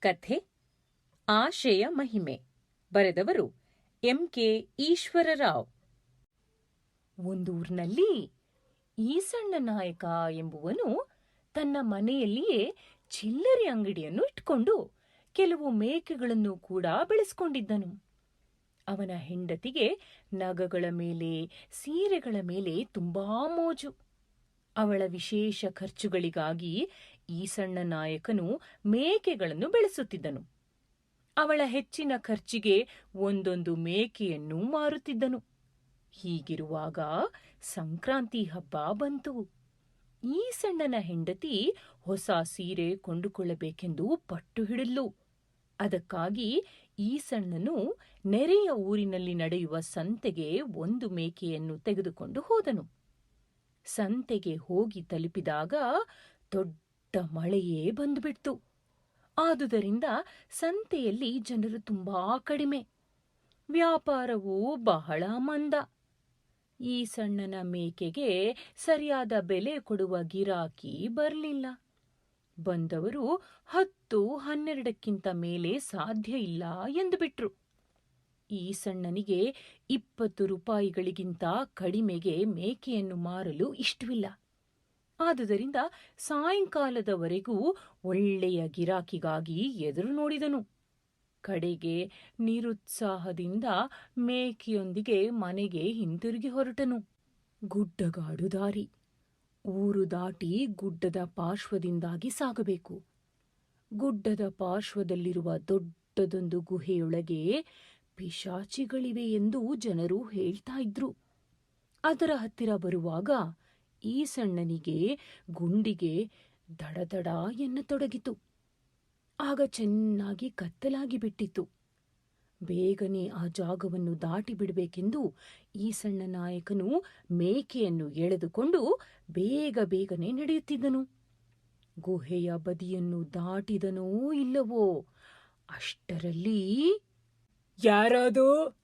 ಕಥೆ, ಆಶಯ ಮಹಿಮೆ, ಬರೆದವರು ಎಂ ಕೆ ಈಶ್ವರರಾವ್. ಒಂದೂರಿನಲ್ಲಿ ಈಸಣ್ಣ ನಾಯಕ ಎಂಬುವನು ತನ್ನ ಮನೆಯಲ್ಲಿಯೇ ಚಿಲ್ಲರೆ ಅಂಗಡಿಯನ್ನು ಇಟ್ಕೊಂಡು ಕೆಲವು ಮೇಕೆಗಳನ್ನು ಕೂಡ ಬೆಳೆಸ್ಕೊಂಡಿದ್ದನು. ಅವನ ಹೆಂಡತಿಗೆ ನಗಗಳ ಮೇಲೆ, ಸೀರೆಗಳ ಮೇಲೆ ತುಂಬಾ ಮೋಜು. ಅವಳ ವಿಶೇಷ ಖರ್ಚುಗಳಿಗಾಗಿ ಈಸಣ್ಣ ನಾಯಕನು ಮೇಕೆಗಳನ್ನು ಬೆಳೆಸುತ್ತಿದ್ದನು. ಅವಳ ಹೆಚ್ಚಿನ ಖರ್ಚಿಗೆ ಒಂದೊಂದು ಮೇಕೆಯನ್ನು ಮಾರುತ್ತಿದ್ದನು. ಹೀಗಿರುವಾಗ ಸಂಕ್ರಾಂತಿ ಹಬ್ಬ ಬಂತು. ಈ ಸಣ್ಣನ ಹೆಂಡತಿ ಹೊಸ ಸೀರೆ ಕೊಂಡುಕೊಳ್ಳಬೇಕೆಂದು ಪಟ್ಟು ಹಿಡಿದ್ಲು. ಅದಕ್ಕಾಗಿ ಈ ಸಣ್ಣನು ನೆರೆಯ ಊರಿನಲ್ಲಿ ನಡೆಯುವ ಸಂತೆಗೆ ಒಂದು ಮೇಕೆಯನ್ನು ತೆಗೆದುಕೊಂಡು ಹೋದನು. ಸಂತೆಗೆ ಹೋಗಿ ತಲುಪಿದಾಗ ದೊಡ್ಡ ಮಳೆಯೇ ಬಂದುಬಿಡ್ತು. ಆದುದರಿಂದ ಸಂತೆಯಲ್ಲಿ ಜನರು ತುಂಬಾ ಕಡಿಮೆ. ವ್ಯಾಪಾರವೂ ಬಹಳ ಮಂದ. ಈ ಸಣ್ಣನ ಮೇಕೆಗೆ ಸರಿಯಾದ ಬೆಲೆ ಕೊಡುವ ಗಿರಾಕಿ ಬರಲಿಲ್ಲ. ಬಂದವರು ಹತ್ತು ಹನ್ನೆರಡಕ್ಕಿಂತ ಮೇಲೆ ಸಾಧ್ಯ ಇಲ್ಲ ಎಂದು ಬಿಟ್ರು ಈ ಸಣ್ಣನಿಗೆ ಇಪ್ಪತ್ತು ರೂಪಾಯಿಗಳಿಗಿಂತ ಕಡಿಮೆಗೆ ಮೇಕೆಯನ್ನು ಮಾರಲು ಇಷ್ಟವಿಲ್ಲ. ಆದುದರಿಂದ ಸಾಯಂಕಾಲದವರೆಗೂ ಒಳ್ಳೆಯ ಗಿರಾಕಿಗಾಗಿ ಎದುರು ನೋಡಿದನು. ಕಡೆಗೆ ನಿರುತ್ಸಾಹದಿಂದ ಮೇಕೆಯೊಂದಿಗೆ ಮನೆಗೆ ಹಿಂತಿರುಗಿ ಹೊರಟನು. ಗುಡ್ಡಗಾಡು ದಾರಿ. ಊರು ದಾಟಿ ಗುಡ್ಡದ ಪಾರ್ಶ್ವದಿಂದಾಗಿ ಸಾಗಬೇಕು. ಗುಡ್ಡದ ಪಾರ್ಶ್ವದಲ್ಲಿರುವ ದೊಡ್ಡದೊಂದು ಗುಹೆಯೊಳಗೆ ಪಿಶಾಚಿಗಳಿವೆ ಎಂದು ಜನರು ಹೇಳ್ತಾ ಇದ್ರು. ಅದರ ಹತ್ತಿರ ಬರುವಾಗ ಈ ಸಣ್ಣನಿಗೆ ಗುಂಡಿಗೆ ದಡದಡ ಎನ್ನತೊಡಗಿತು. ಆಗ ಚೆನ್ನಾಗಿ ಕತ್ತಲಾಗಿ ಬಿಟ್ಟಿತು ಬೇಗನೆ ಆ ಜಾಗವನ್ನು ದಾಟಿ ಬಿಡಬೇಕೆಂದು ಈ ಸಣ್ಣ ನಾಯಕನು ಮೇಕೆಯನ್ನು ಎಳೆದುಕೊಂಡು ಬೇಗ ಬೇಗನೆ ನಡೆಯುತ್ತಿದ್ದನು. ಗುಹೆಯ ಬದಿಯನ್ನು ದಾಟಿದನೋ ಇಲ್ಲವೋ ಅಷ್ಟರಲ್ಲಿ ಯಾರಾದೋ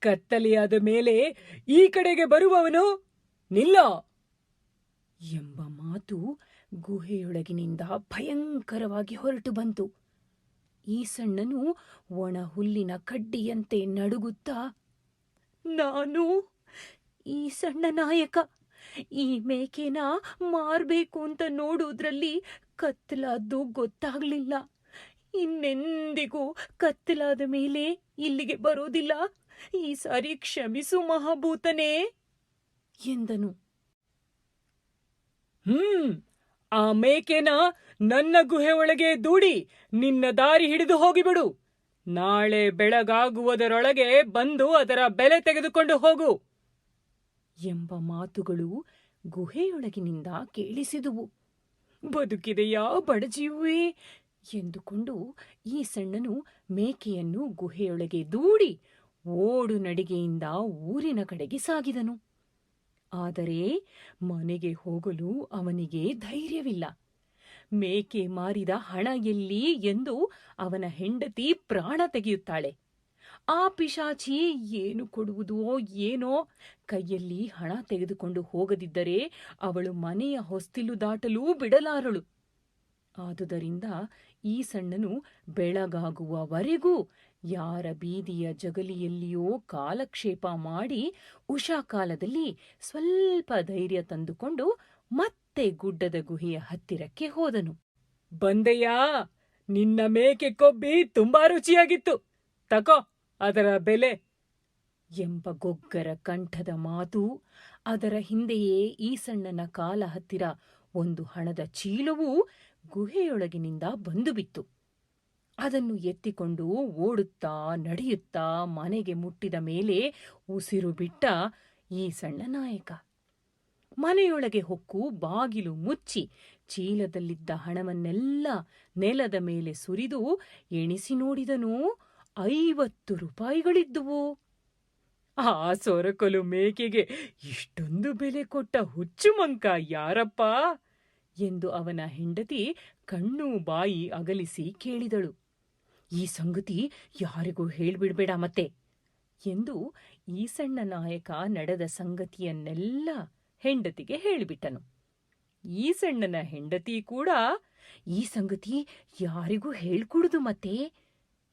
ಕತ್ತಲೆಯಾದ ಮೇಲೆ ಈ ಕಡೆಗೆ ಬರುವವನು ನಿಲ್ಲ. ಎಂಬ ಮಾತು ಗುಹೆಯೊಳಗಿನಿಂದ ಭಯಂಕರವಾಗಿ ಹೊರಟು ಬಂತು. ಈ ಸಣ್ಣನು ಒಣ ಹುಲ್ಲಿನ ಕಡ್ಡಿಯಂತೆ ನಡುಗುತ್ತಾ, ನಾನು ಈ ಸಣ್ಣ ನಾಯಕ, ಈ ಮೇಕೆನ ಮಾರ್ಬೇಕು ಅಂತ ನೋಡುವುದ್ರಲ್ಲಿ ಕತ್ತಲಾದ್ದು ಗೊತ್ತಾಗ್ಲಿಲ್ಲ. ಇನ್ನೆಂದಿಗೂ ಕತ್ತಲಾದ ಮೇಲೆ ಇಲ್ಲಿಗೆ ಬರೋದಿಲ್ಲ. ಈ ಸಾರಿ ಕ್ಷಮಿಸು ಮಹಾಭೂತನೇ! ಎಂದನು. ಹ್ಮ್, ಆ ಮೇಕೆನ ನನ್ನ ಗುಹೆ ಒಳಗೆ ದೂಡಿ ನಿನ್ನ ದಾರಿ ಹಿಡಿದು ಹೋಗಿಬಿಡು. ನಾಳೆ ಬೆಳಗಾಗುವುದರೊಳಗೆ ಬಂದು ಅದರ ಬೆಲೆ ತೆಗೆದುಕೊಂಡು ಹೋಗು. ಎಂಬ ಮಾತುಗಳು ಗುಹೆಯೊಳಗಿನಿಂದ ಕೇಳಿಸಿದುವು. ಬದುಕಿದೆಯಾ ಬಡಜೀವೇ ಎಂದುಕೊಂಡು ಈ ಸಣ್ಣನು ಮೇಕೆಯನ್ನು ಗುಹೆಯೊಳಗೆ ದೂಡಿ ಓಡು ನಡಿಗೆಯಿಂದ ಊರಿನ ಕಡೆಗೆ ಸಾಗಿದನು. ಆದರೆ ಮನೆಗೆ ಹೋಗಲು ಅವನಿಗೆ ಧೈರ್ಯವಿಲ್ಲ. ಮೇಕೆ ಮಾರಿದ ಹಣ ಎಲ್ಲಿ ಎಂದು ಅವನ ಹೆಂಡತಿ ಪ್ರಾಣ ತೆಗೆಯುತ್ತಾಳೆ. ಆ ಪಿಶಾಚಿ ಏನು ಕೊಡುವುದೋ ಏನೋ ಕೈಯಲ್ಲಿ ಹಣ ತೆಗೆದುಕೊಂಡು ಹೋಗದಿದ್ದರೆ ಅವಳು ಮನೆಯ ಹೊಸ್ತಿಲು ದಾಟಲೂ ಬಿಡಲಾರಳು. ಆದುದರಿಂದ ಈ ಸಣ್ಣನು ಬೆಳಗಾಗುವವರೆಗೂ ಯಾರ ಬೀದಿಯ ಜಗಲಿಯಲ್ಲಿಯೋ ಕಾಲಕ್ಷೇಪ ಮಾಡಿ ಉಷಾಕಾಲದಲ್ಲಿ ಸ್ವಲ್ಪ ಧೈರ್ಯ ತಂದುಕೊಂಡು ಮತ್ತೆ ಗುಡ್ಡದ ಗುಹೆಯ ಹತ್ತಿರಕ್ಕೆ ಹೋದನು. ಬಂದೆಯಾ? ನಿನ್ನ ಮೇಕೆ ಕೊಬ್ಬಿ ತುಂಬಾ ರುಚಿಯಾಗಿತ್ತು. ತಕೋ, ಅದರ ಬೆಲೆ ಎಂಬ ಗೊಗ್ಗರ ಕಂಠದ ಮಾತು ಅದರ ಹಿಂದೆಯೇ ಈ ಸಣ್ಣನ ಕಾಲ ಹತ್ತಿರ ಒಂದು ಹಣದ ಚೀಲವೂ ಗುಹೆಯೊಳಗಿನಿಂದ ಬಂದು ಬಿತ್ತು ಅದನ್ನು ಎತ್ತಿಕೊಂಡು ಓಡುತ್ತಾ, ನಡೆಯುತ್ತಾ, ಮನೆಗೆ ಮುಟ್ಟಿದ ಮೇಲೆ ಉಸಿರು ಬಿಟ್ಟ ಈ ಸಣ್ಣ ನಾಯಕ. ಮನೆಯೊಳಗೆ ಹೊಕ್ಕು ಬಾಗಿಲು ಮುಚ್ಚಿ ಚೀಲದಲ್ಲಿದ್ದ ಹಣವನ್ನೆಲ್ಲ ನೆಲದ ಮೇಲೆ ಸುರಿದು ಎಣಿಸಿ ನೋಡಿದನು ಐವತ್ತು ರೂಪಾಯಿಗಳಿದ್ದುವು. ಆ ಸೊರಕಲು ಮೇಕೆಗೆ ಇಷ್ಟೊಂದು ಬೆಲೆ ಕೊಟ್ಟ ಹುಚ್ಚು ಮಂಕ ಯಾರಪ್ಪ? ಎಂದು ಅವನ ಹೆಂಡತಿ ಕಣ್ಣು ಬಾಯಿ ಅಗಲಿಸಿ ಕೇಳಿದಳು. ಈ ಸಂಗತಿ ಯಾರಿಗೂ ಹೇಳ್ಬಿಡ್ಬೇಡ ಮತ್ತೆ ಎಂದು ಈ ಸಣ್ಣ ನಾಯಕ ನಡೆದ ಸಂಗತಿಯನ್ನೆಲ್ಲ ಹೆಂಡತಿಗೆ ಹೇಳಿಬಿಟ್ಟನು. ಈ ಸಣ್ಣನ ಹೆಂಡತಿ ಕೂಡ ಈ ಸಂಗತಿ ಯಾರಿಗೂ ಹೇಳ್ಕೊಡುದು ಮತ್ತೆ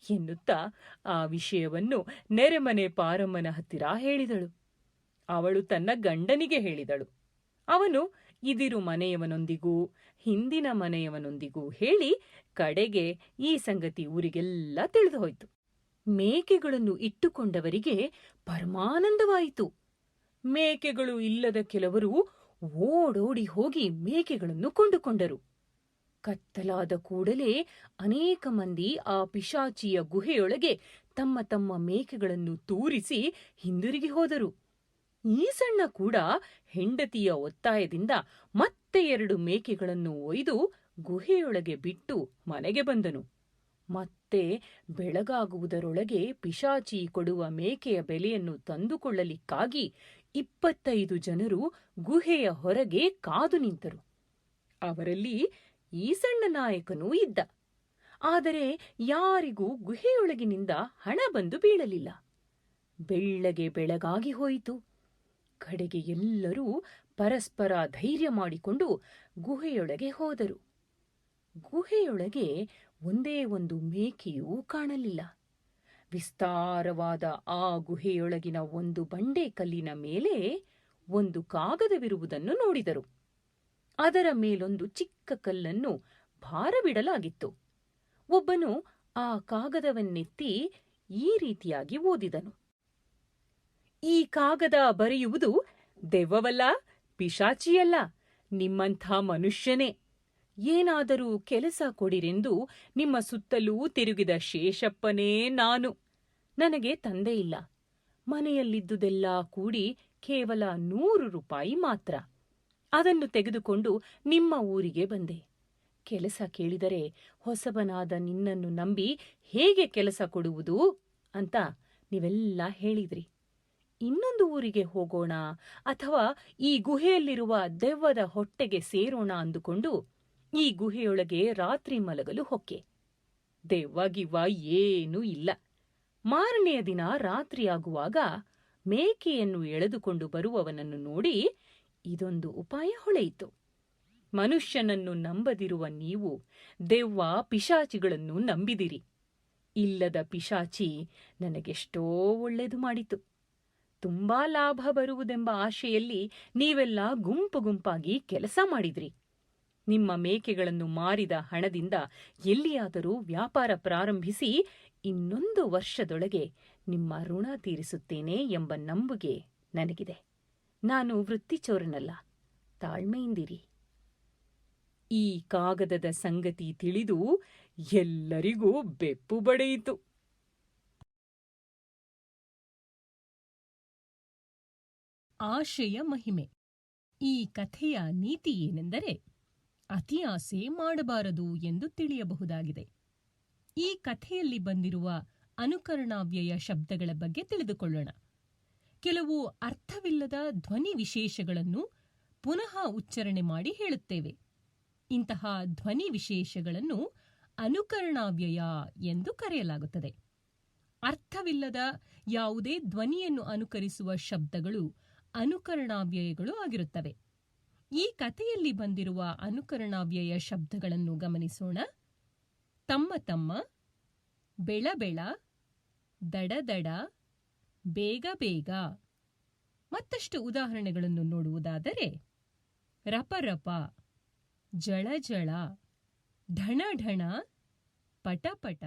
ಎನ್ನುತ್ತಾ ಆ ವಿಷಯವನ್ನು ನೆರೆಮನೆ ಪಾರಮ್ಮನ ಹತ್ತಿರ ಹೇಳಿದಳು. ಅವಳು ತನ್ನ ಗಂಡನಿಗೆ ಹೇಳಿದಳು. ಅವನು ಇದಿರು ಮನೆಯವನೊಂದಿಗೂ, ಹಿಂದಿನ ಮನೆಯವನೊಂದಿಗೂ ಹೇಳಿ ಕಡೆಗೆ ಈ ಸಂಗತಿ ಊರಿಗೆಲ್ಲ ತಿಳಿದು ಹೋಯಿತು ಮೇಕೆಗಳನ್ನು ಇಟ್ಟುಕೊಂಡವರಿಗೆ ಪರಮಾನಂದವಾಯಿತು. ಮೇಕೆಗಳು ಇಲ್ಲದ ಕೆಲವರು ಓಡೋಡಿ ಹೋಗಿ ಮೇಕೆಗಳನ್ನು ಕೊಂಡುಕೊಂಡರು. ಕತ್ತಲಾದ ಕೂಡಲೇ ಅನೇಕ ಮಂದಿ ಆ ಪಿಶಾಚಿಯ ಗುಹೆಯೊಳಗೆ ತಮ್ಮ ತಮ್ಮ ಮೇಕೆಗಳನ್ನು ತೂರಿಸಿ ಹಿಂದಿರುಗಿ ಹೋದರು. ಈ ಸಣ್ಣ ಕೂಡ ಹೆಂಡತಿಯ ಒತ್ತಾಯದಿಂದ ಮತ್ತೆ ಎರಡು ಮೇಕೆಗಳನ್ನು ಒಯ್ದು ಗುಹೆಯೊಳಗೆ ಬಿಟ್ಟು ಮನೆಗೆ ಬಂದನು. ಮತ್ತೆ ಬೆಳಗಾಗುವುದರೊಳಗೆ ಪಿಶಾಚಿ ಕೊಡುವ ಮೇಕೆಯ ಬೆಲೆಯನ್ನು ತಂದುಕೊಳ್ಳಲಿಕ್ಕಾಗಿ ಇಪ್ಪತ್ತೈದು ಜನರು ಗುಹೆಯ ಹೊರಗೆ ಕಾದು ನಿಂತರು. ಅವರಲ್ಲಿ ಈ ಸಣ್ಣ ನಾಯಕನೂ ಇದ್ದ. ಆದರೆ ಯಾರಿಗೂ ಗುಹೆಯೊಳಗಿನಿಂದ ಹಣ ಬಂದು ಬೀಳಲಿಲ್ಲ. ಬೆಳ್ಳಗೆ ಬೆಳಗಾಗಿ ಹೋಯಿತು. ಕಡೆಗೆ ಎಲ್ಲರೂ ಪರಸ್ಪರ ಧೈರ್ಯ ಮಾಡಿಕೊಂಡು ಗುಹೆಯೊಳಗೆ ಹೋದರು. ಗುಹೆಯೊಳಗೆ ಒಂದೇ ಒಂದು ಮೇಕೆಯೂ ಕಾಣಲಿಲ್ಲ. ವಿಸ್ತಾರವಾದ ಆ ಗುಹೆಯೊಳಗಿನ ಒಂದು ಬಂಡೆ ಕಲ್ಲಿನ ಮೇಲೆ ಒಂದು ಕಾಗದವಿರುವುದನ್ನು ನೋಡಿದರು. ಅದರ ಮೇಲೊಂದು ಚಿಕ್ಕ ಕಲ್ಲನ್ನು ಭಾರವಿಡಲಾಗಿತ್ತು ಒಬ್ಬನು ಆ ಕಾಗದವನ್ನೆತ್ತಿ ಈ ರೀತಿಯಾಗಿ ಓದಿದನು. ಈ ಕಾಗದ ಬರೆಯುವುದು ದೆವ್ವವಲ್ಲ, ಪಿಶಾಚಿಯಲ್ಲ, ನಿಮ್ಮಂಥ ಮನುಷ್ಯನೇ. ಏನಾದರೂ ಕೆಲಸ ಕೊಡಿರೆಂದು ನಿಮ್ಮ ಸುತ್ತಲೂ ತಿರುಗಿದ ಶೇಷಪ್ಪನೇ ನಾನು. ನನಗೆ ತಂದೆ ಇಲ್ಲ. ಮನೆಯಲ್ಲಿದ್ದುದೆಲ್ಲ ಕೂಡಿ ಕೇವಲ ನೂರು ರೂಪಾಯಿ ಮಾತ್ರ. ಅದನ್ನು ತೆಗೆದುಕೊಂಡು ನಿಮ್ಮ ಊರಿಗೆ ಬಂದೆ. ಕೆಲಸ ಕೇಳಿದರೆ ಹೊಸಬನಾದ ನಿನ್ನನ್ನು ನಂಬಿ ಹೇಗೆ ಕೆಲಸ ಕೊಡುವುದು ಅಂತ ನೀವೆಲ್ಲ ಹೇಳಿದ್ರಿ. ಇನ್ನೊಂದು ಊರಿಗೆ ಹೋಗೋಣ ಅಥವಾ ಈ ಗುಹೆಯಲ್ಲಿರುವ ದೆವ್ವದ ಹೊಟ್ಟೆಗೆ ಸೇರೋಣ ಅಂದುಕೊಂಡು ಈ ಗುಹೆಯೊಳಗೆ ರಾತ್ರಿ ಮಲಗಲು ಹೊಕ್ಕೆ. ದೆವ್ವ ಗಿವ್ವ ಏನೂ ಇಲ್ಲ. ಮಾರನೆಯ ದಿನ ರಾತ್ರಿಯಾಗುವಾಗ ಮೇಕೆಯನ್ನು ಎಳೆದುಕೊಂಡು ಬರುವವನನ್ನು ನೋಡಿ ಇದೊಂದು ಉಪಾಯ ಹೊಳೆಯಿತು. ಮನುಷ್ಯನನ್ನು ನಂಬದಿರುವ ನೀವು ದೆವ್ವ ಪಿಶಾಚಿಗಳನ್ನು ನಂಬಿದಿರಿ. ಇಲ್ಲದ ಪಿಶಾಚಿ ನನಗೆಷ್ಟೋ ಒಳ್ಳೆಯದು ಮಾಡಿತು. ತುಂಬಾ ಲಾಭ ಬರುವುದೆಂಬ ಆಶೆಯಲ್ಲಿ ನೀವೆಲ್ಲ ಗುಂಪು ಗುಂಪಾಗಿ ಕೆಲಸ ಮಾಡಿದ್ರಿ. ನಿಮ್ಮ ಮೇಕೆಗಳನ್ನು ಮಾರಿದ ಹಣದಿಂದ ಎಲ್ಲಿಯಾದರೂ ವ್ಯಾಪಾರ ಪ್ರಾರಂಭಿಸಿ ಇನ್ನೊಂದು ವರ್ಷದೊಳಗೆ ನಿಮ್ಮ ಋಣ ತೀರಿಸುತ್ತೇನೆ ಎಂಬ ನಂಬುಗೆ ನನಗಿದೆ. ನಾನು ವೃತ್ತಿಚೋರನಲ್ಲ, ತಾಳ್ಮೆಯಿಂದಿರಿ. ಈ ಕಾಗದದ ಸಂಗತಿ ತಿಳಿದು ಎಲ್ಲರಿಗೂ ಬೆಪ್ಪು ಬಡೆಯಿತು. ಆಶೆಯ ಮಹಿಮೆ. ಈ ಕಥೆಯ ನೀತಿ ಏನೆಂದರೆ ಅತಿ ಆಸೆ ಮಾಡಬಾರದು ಎಂದು ತಿಳಿಯಬಹುದಾಗಿದೆ. ಈ ಕಥೆಯಲ್ಲಿ ಬಂದಿರುವ ಅನುಕರಣಾವ್ಯಯ ಶಬ್ದಗಳ ಬಗ್ಗೆ ತಿಳಿದುಕೊಳ್ಳೋಣ. ಕೆಲವು ಅರ್ಥವಿಲ್ಲದ ಧ್ವನಿ ವಿಶೇಷಗಳನ್ನು ಪುನಃ ಉಚ್ಚಾರಣೆ ಮಾಡಿ ಹೇಳುತ್ತೇವೆ. ಇಂತಹ ಧ್ವನಿ ವಿಶೇಷಗಳನ್ನು ಅನುಕರಣಾವ್ಯಯ ಎಂದು ಕರೆಯಲಾಗುತ್ತದೆ. ಅರ್ಥವಿಲ್ಲದ ಯಾವುದೇ ಧ್ವನಿಯನ್ನು ಅನುಕರಿಸುವ ಶಬ್ದಗಳು ಅನುಕರಣಾವ್ಯಯಗಳು ಆಗಿರುತ್ತವೆ. ಈ ಕಥೆಯಲ್ಲಿ ಬಂದಿರುವ ಅನುಕರಣಾವ್ಯಯ ಶಬ್ದಗಳನ್ನು ಗಮನಿಸೋಣ. ತಮ್ಮ ತಮ್ಮ ಬೆಳಬೆಳ ದಡದಡ ದಡ ದಡ, ಬೇಗ ಬೇಗ. ಮತ್ತಷ್ಟು ಉದಾಹರಣೆಗಳನ್ನು ನೋಡುವುದಾದರೆ ರಪರಪ ಜಳಜಳ ಢಣಢಣ ಪಟಪಟ